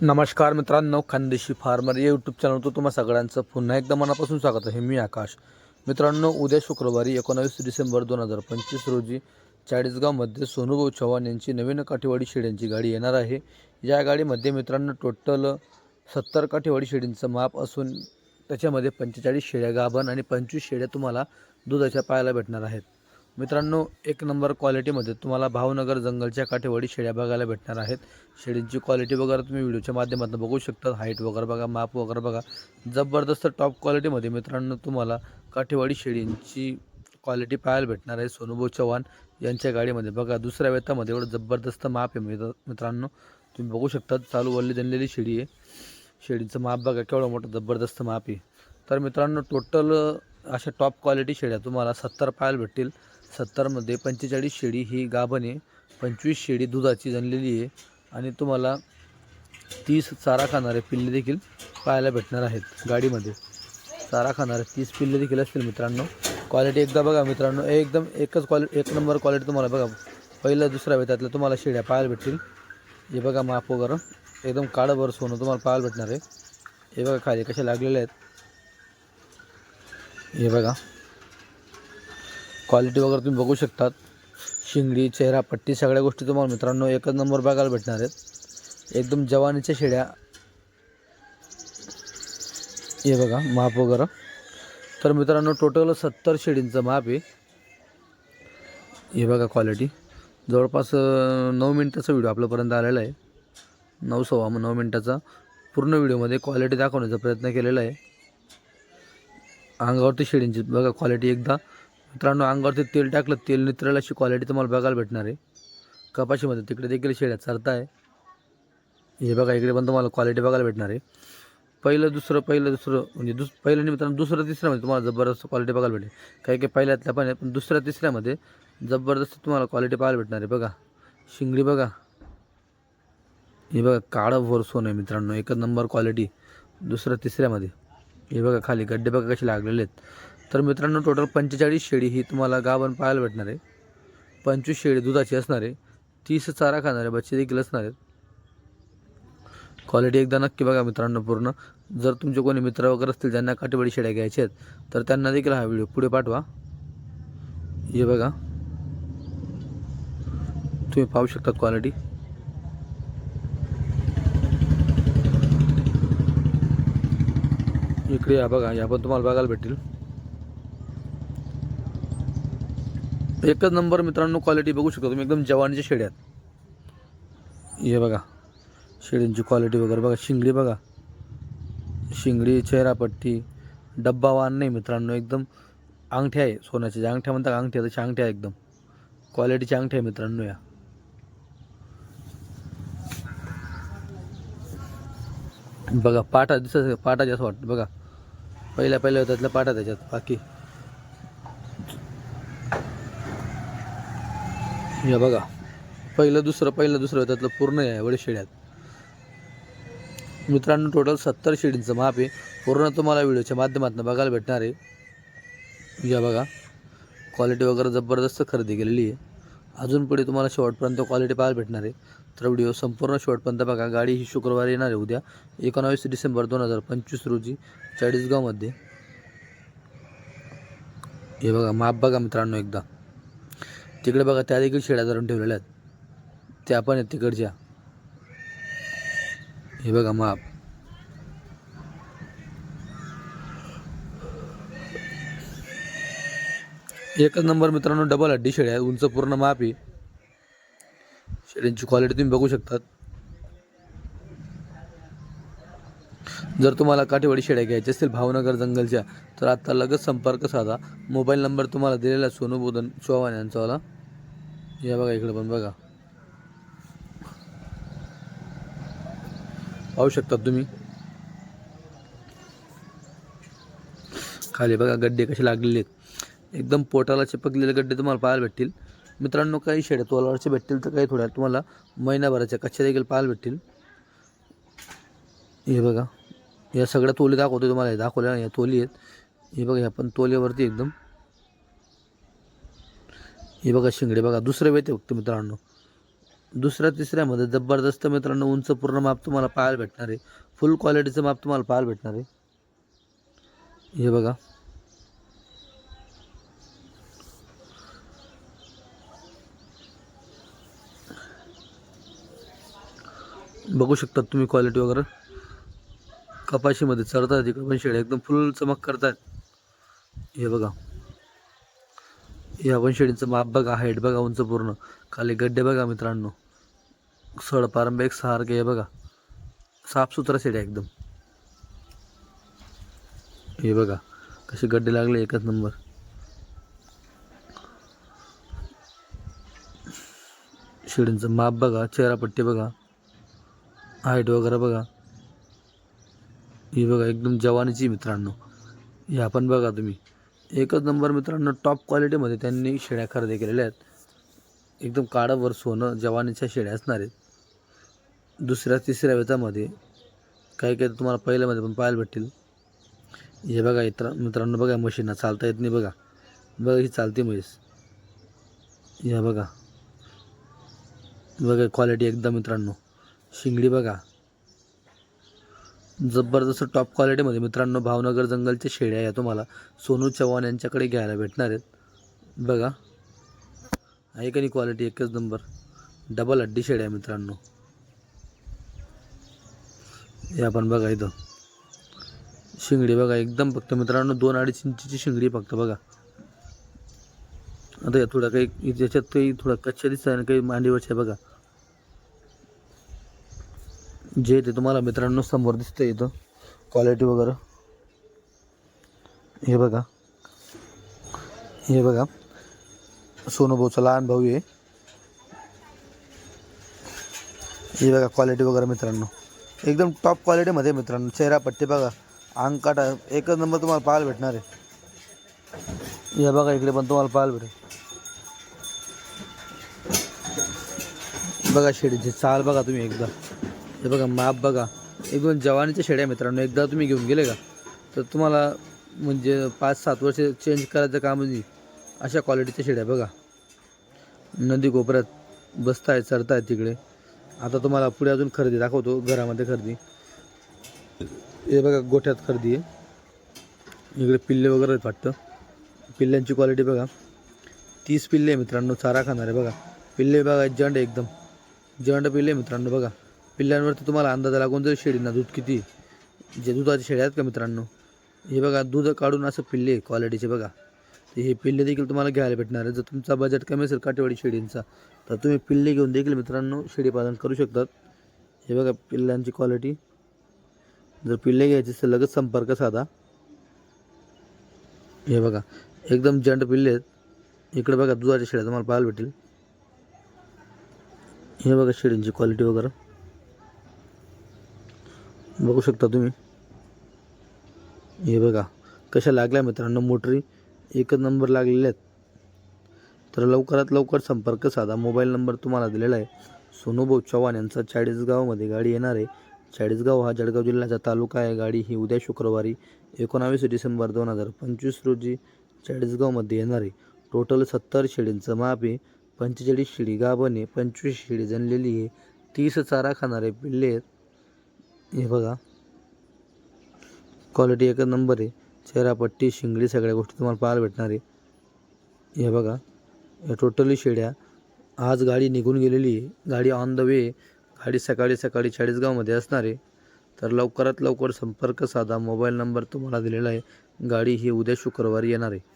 नमस्कार मित्रांनो खानदेशी फार्मर या यूट्यूब चॅनलवर तुम्हा सगळ्यांचं पुन्हा एकदा मनापासून स्वागत आहे. मी आकाश. मित्रांनो उद्या शुक्रवारी एकोणावीस डिसेंबर दोन हजार पंचवीस रोजी चाळीसगावमध्ये सोनूभाऊ चव्हाण यांची नवीन काठीवाडी शेड्यांची गाडी येणार आहे. या गाडीमध्ये मित्रांनो टोटल सत्तर काठीवाडी शेडींचं माप असून त्याच्यामध्ये पंचेचाळीस शेड्या गाभण आणि पंचवीस शेड्या तुम्हाला दुधाच्या पायाला भेटणार आहेत. मित्रांनो एक नंबर क्वालिटीमध्ये तुम्हाला भावनगर जंगलच्या काठेवाडी शेळ्या बघायला भेटणार आहेत. शेळींची क्वालिटी वगैरे तुम्ही व्हिडिओच्या माध्यमातून बघू शकता हाईट वगैरे बघा माप वगैरे बघा. जबरदस्त टॉप क्वालिटीमध्ये मित्रांनो तुम्हाला काठेवाडी शेळींची क्वालिटी पाहायला भेटणार आहे. सोनुभाऊ चव्हाण यांच्या गाडीमध्ये बघा दुसऱ्या वेतामध्ये एवढं जबरदस्त माप आहे मित्र मित्रांनो. तुम्ही बघू शकता चालू वल्ली जनलेली शेळी आहे. शेळीचं माप बघा केवढं मोठं जबरदस्त माप आहे. तर मित्रांनो टोटल अशा टॉप क्वालिटी शेळ्या तुम्हाला सत्तर पाहायला भेटतील. सत्तरमध्ये पंचेचाळीस शेळी ही गाभणे आहे. पंचवीस शेळी दुधाची जनलेली आहे. आणि तुम्हाला तीस चारा खाणारे पिल्ले देखील पाहायला भेटणार आहेत गाडीमध्ये. चारा खाणारे तीस पिल्ले देखील असतील मित्रांनो. क्वालिटी एकदा बघा मित्रांनो. एकदम एकच क्वालिटी एक नंबर क्वालिटी तुम्हाला बघा. पहिलं दुसऱ्या त्यातल्या तुम्हाला शेळ्या पाहायला भेटतील. हे बघा माप वगैरे एकदम काळंभर सोनं तुम्हाला पाहायला भेटणार आहे. हे बघा खाली कसे लागलेले आहेत. हे बघा. क्वालिटी वगैरे तुम्ही बघू शकतात. शिंगडी चेहरा पट्टी सगळ्या गोष्टी तुम्हाला मित्रांनो एकच नंबर बघायला भेटणार आहेत. एकदम जवानीच्या शेड्या. हे बघा माप वगैरे. तर मित्रांनो टोटल सत्तर शेडींचं माप आहे. हे बघा क्वालिटी जवळपास नऊ मिनटाचा व्हिडिओ आपल्यापर्यंत आलेला आहे. नऊ सव्वा नऊ मिनटाचा. पूर्ण व्हिडिओमध्ये क्वालिटी दाखवण्याचा प्रयत्न केलेला आहे. अंगावरती शेडींची बघा क्वालिटी एकदा मित्रांनो अंगावरती तेल टाकलं तेल नितरेल अशी क्वालिटी तुम्हाला बघायला भेटणार आहे. कपाशीमध्ये तिकडे देखील शेड्या चरता आहे हे बघा इकडे पण तुम्हाला क्वालिटी बघायला भेटणार आहे. पहिलं दुसरं पहिलं दुसरं म्हणजे दुस पहिलं नाही मित्रांनो दुसरं तिसऱ्यामध्ये तुम्हाला जबरदस्त क्वालिटी बघायला भेटेल. काही काही पहिल्यातल्या पण आहे पण दुसऱ्या तिसऱ्यामध्ये जबरदस्त तुम्हाला क्वालिटी पाहायला भेटणार आहे. बघा शिंगडी बघा. हे बघा काळं भर सोनं आहे मित्रांनो एकच नंबर क्वालिटी दुसऱ्या तिसऱ्यामध्ये. हे बघा खाली गड्डे बघा कसे लागलेले आहेत. तर मित्रांनो टोटल पंचेचाळीस शेळी ही तुम्हाला गाभण पाहायला भेटणार आहे. पंचवीस शेळी दुधाची असणार आहे. तीस चारा खाणारे बच्चे देखील असणार आहेत. क्वालिटी एकदा नक्की बघा मित्रांनो पूर्ण. जर तुमचे कोणी मित्र वगैरे असतील ज्यांना काटेवाडी शेळ्या घ्यायच्या आहेत तर त्यांना देखील हा व्हिडिओ पुढे पाठवा. हे बघा. तुम्ही पाहू शकतात क्वालिटी इकडे या बघा या पण तुम्हाला बघायला भेटेल एकच नंबर मित्रांनो क्वालिटी बघू शकता तुम्ही. एकदम जवानीच्या शेड्यात हे बघा. शेळींची क्वालिटी वगैरे बघा. शिंगडी बघा. शिंगडी चेहरापट्टी. डब्बा वाण नाही मित्रांनो. एकदम अंगठ्या आहे. सोन्याच्या ज्या अंगठ्या म्हणतात अंगठ्या तशा अंगठ्या आहे एकदम. क्वालिटीची अंगठ्या आहे मित्रांनो या. बघा पाटा दिसत पाटा जास्त वाटतं. बघा. पहिल्या पहिल्या त्यातल्या पाटा त्याच्यात. बाकी या बघा. पहिलं दुसरं पहिलं दुसरं त्यातलं पूर्ण आहे एवढे शेड्यात. मित्रांनो टोटल सत्तर शेडींचं माप आहे. पूर्ण तुम्हाला व्हिडिओच्या माध्यमातून बघायला भेटणार आहे. या बघा. क्वालिटी वगैरे जबरदस्त खरेदी केलेली आहे. अजून पुढे तुम्हाला शेवटपर्यंत क्वालिटी पाहायला भेटणार आहे. तर व्हिडिओ संपूर्ण शेवटपर्यंत बघा. गाडी ही शुक्रवारी येणार आहे उद्या एकोणावीस डिसेंबर दोन हजार पंचवीस रोजी चाळीसगावमध्ये. हे बघा माप बघा मित्रांनो एकदा. तिकडे बघा त्या देखील शेळ्या धरून ठेवलेल्या आहेत. त्या पण आहेत तिकडच्या. हे बघा माप. एकच नंबर मित्रांनो डबल हड्डी शेळ्या आहेत. उंच पूर्ण माप आहे शेळ्यांची क्वालिटी तुम्ही बघू शकतात. जर तुम्हाला काठेवाडी शेळ्या घ्यायच्या असतील भावनगर जंगलच्या तर आता लगेच संपर्क साधा. मोबाईल नंबर तुम्हाला दिलेला सोनू बोधन चौहान यांचावाला या बघा इकडे पण बघा. पाहू शकतात तुम्ही? खाली बघा गड्डे कसे लागलेले आहेत. एकदम पोटाला चिपकलेले गड्डे तुम्हाला पाहायला भेटतील. मित्रांनो काही शेड्या तोलावरचे भेटतील तर काही थोड्या तुम्हाला महिनाभराच्या कच्च्या देखील पाहायला भेटतील. हे बघा. या सगळ्या तोली दाखवतो तुम्हाला. हे दाखवल्या या तोली आहेत. हे बघा ह्या पण तोलीवरती एकदम हे बघा शिंगडे बघा दुसरं वेळ फक्त मित्रांनो. दुसऱ्या तिसऱ्यामध्ये जबरदस्त मित्रांनो उंच पूर्ण माप तुम्हाला पाहायला भेटणार आहे. फुल क्वालिटीचं माप तुम्हाला पाहायला भेटणार आहे. हे बघा. बघू शकतात तुम्ही क्वालिटी वगैरे. कपाशीमध्ये चढतात तिकडे पण शेळ्या एकदम फुल चमक करतात हे बघा. या पण माप बघा हाईट बघा उंच पूर्ण. खाली गड्डे बघा मित्रांनो. सड पारंबे एक सारखे हे बघा. साफसुथरा शेळ्या एकदम. हे बघा कसे गड्डे लागले एकच नंबर. शेडींचं माप बघा चेहरापट्टी बघा. हाईट वगैरे बघा. ही बघा एकदम जवानीची मित्रांनो. या पण बघा तुम्ही. एकच नंबर मित्रांनो टॉप क्वालिटीमध्ये त्यांनी शेळ्या खरेदी केलेल्या आहेत. एकदम काळावर सोनं जवानीच्या शेळ्या असणार आहेत. दुसऱ्या तिसऱ्या वेतामध्ये काही काही तुम्हाला पहिल्यामध्ये पण पाहायला भेटतील. हे बघा इतर मित्रांनो बघा मशीनना चालता येत नाही बघा. बघा ही चालते म्हैस. या बघा. बघा क्वालिटी एकदम मित्रांनो. शिंगडी बघा. जबरदस्त टॉप क्वालिटीमध्ये मित्रांनो भावनगर जंगलच्या शेड्या या तुम्हाला सोनू चव्हाण यांच्याकडे घ्यायला भेटणार आहेत. बघा. आहे का नाही क्वालिटी एकच नंबर डबल हड्डी शेड्या मित्रांनो. या आपण बघा इथं. शिंगडी बघा एकदम फक्त मित्रांनो दोन अडीच इंचीची शिंगडी फक्त बघा. आता या थोडा काही याच्यात काही थोडा कच्च्या दिसत आणि काही मांडीवरच्या बघा. जे ते तुम्हाला मित्रांनो समोर दिसतं इथं. क्वालिटी वगैरे. हे बघा. हे बघा. सोनूभाऊचा लहान भाऊ आहे. हे बघा क्वालिटी वगैरे मित्रांनो. एकदम टॉप क्वालिटीमध्ये मित्रांनो. चेहरा पट्टी बघा. अंगकाटा एकच नंबर तुम्हाला पाहायला भेटणार आहे. हे बघा इकडे पण तुम्हाला पाहायला भेटेल. बघा शेडीची चाल बघा तुम्ही एकदा. हे बघा माप बघा. एकदम जवानीच्या शेड्या मित्रांनो एकदा तुम्ही घेऊन गेले का? तर तुम्हाला म्हणजे पाच सात वर्ष चेंज करायचं काम नाही. अशा क्वालिटीच्या शेड्या बघा. नदी कोपऱ्यात बसतायत चरतायत तिकडे. आता तुम्हाला पुढे अजून खरेदी दाखवतो घरामध्ये खरेदी. हे बघा गोठ्यात खरेदी आहे. इकडे पिल्ले वगैरे आहेत वाटतं. पिल्ल्यांची क्वालिटी बघा. तीस पिल्ले आहे मित्रांनो चारा खाणारे बघा. पिल्ले बघा जंड एकदम. जंड पिल्ले आहे मित्रांनो बघा. पिल्ल्यांवरती तुम्हाला अंदाज लागून जर शेळींना दूध किती जे दुधाचे शेळ्या आहेत का मित्रांनो? हे बघा दूध काढून असं पिल्ले क्वालिटीचे बघा. हे पिल्ले देखील तुम्हाला घ्यायला भेटणार आहे जर तुमचा बजेट कमी असेल काटेवाडी शेळींचा तर तुम्ही पिल्ले घेऊन देखील मित्रांनो शेळीपालन करू शकतात. हे बघा पिल्लांची क्वालिटी जर पिल्ले घ्यायचे असेल लगेच संपर्क साधा. हे बघा एकदम जंट पिल्ले आहेत. इकडे बघा दुधाच्या शेळ्या तुम्हाला पाहायला भेटेल. हे बघा शेळींची क्वालिटी वगैरे. बघू शकता तुम्ही. हे बघा कशा लागल्या मित्रांनो मोटरी? एकच नंबर लागलेल्या आहेत. तर लवकरात लवकर संपर्क साधा. मोबाईल नंबर तुम्हाला दिलेला आहे. सोनूभाऊ चव्हाण यांचा चाळीसगावमध्ये गाडी येणार आहे. चाळीसगाव हा जळगाव जिल्ह्याचा तालुका आहे. गाडी ही उद्या शुक्रवारी एकोणावीस डिसेंबर दोन हजार पंचवीस रोजी चाळीसगावमध्ये येणार आहे. टोटल सत्तर शेळींचं माप आहे. पंचेचाळीस शेळी गाभण आहे. पंचवीस शेळी जनलेली आहे. तीस चारा खाणारे पिल्ले आहेत. हे बघा. क्वालिटी एकच नंबर आहे. चेहरापट्टी शिंगडी सगळ्या गोष्टी तुम्हाला पाहायला भेटणार आहे. हे बघा. या टोटली शेड्या. आज गाडी निघून गेलेली आहे. गाडी ऑन द वे गाडी सकाळी सकाळी चाळीसगावमध्ये असणार आहे. तर लवकरात लवकर संपर्क साधा. मोबाईल नंबर तुम्हाला दिलेला आहे. गाडी ही उद्या शुक्रवारी येणार आहे.